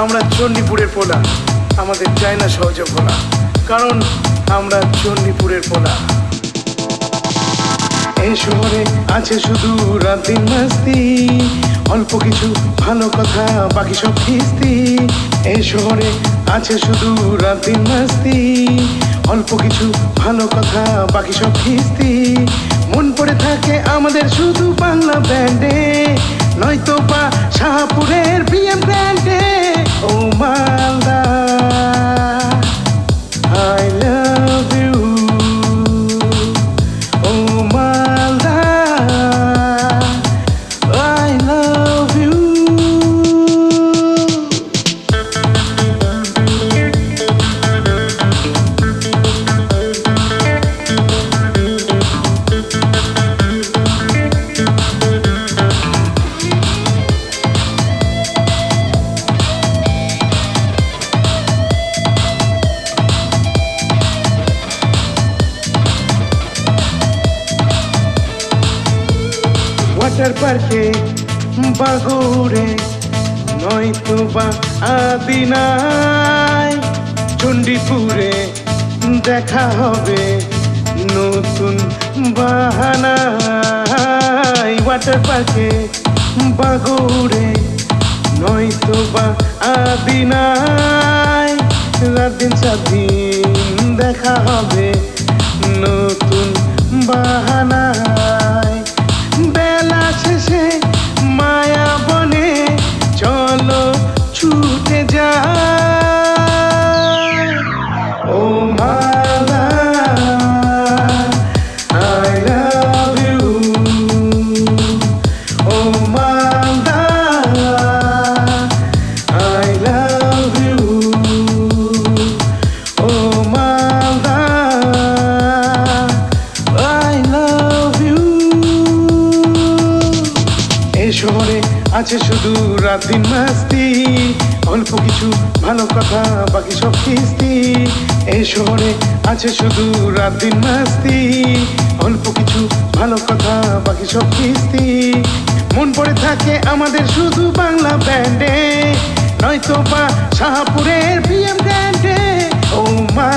আমরা চণ্ডীপুরের পোলা। আমাদের চায় না সহযোগ ভোলা কারণ আমরা চণ্ডীপুরের পোলা। এই শহরে আছে শুধু রাত দিন মাস্তি। অল্প কিছু ভালো কথা, বাকি সব কিস্তি এ শহরে আছে শুধু রাত মাস্তি। অল্প কিছু ভালো কথা, বাকি সব কিস্তি মন পড়ে থাকে আমাদের শুধু বাংলা ব্যান্ডে। নয়তো বা শাহপুরের ওয়াটার পার্কে বাগরে নয়তো বা আদিনায় চণ্ডীপুরে দেখা হবে নতুন বাহানায় ওয়াটার পার্কে বাগরে নয়তো বা আদিনায় রাত দিন স্বাধীন দেখা হবে শহরে আছে শুধু রাত দিন মাস্তি। অল্প কিছু ভালো কথা, বাকি সব কিস্তি। এই শহরে আছে শুধু রাত দিন মাস্তি। অল্প কিছু ভালো কথা, বাকি সব কিস্তি। মন পড়ে থাকে আমাদের শুধু বাংলা ব্যান্ডে। নয়তো বা শাহপুরের বিএম ব্যান্ডে ও মা।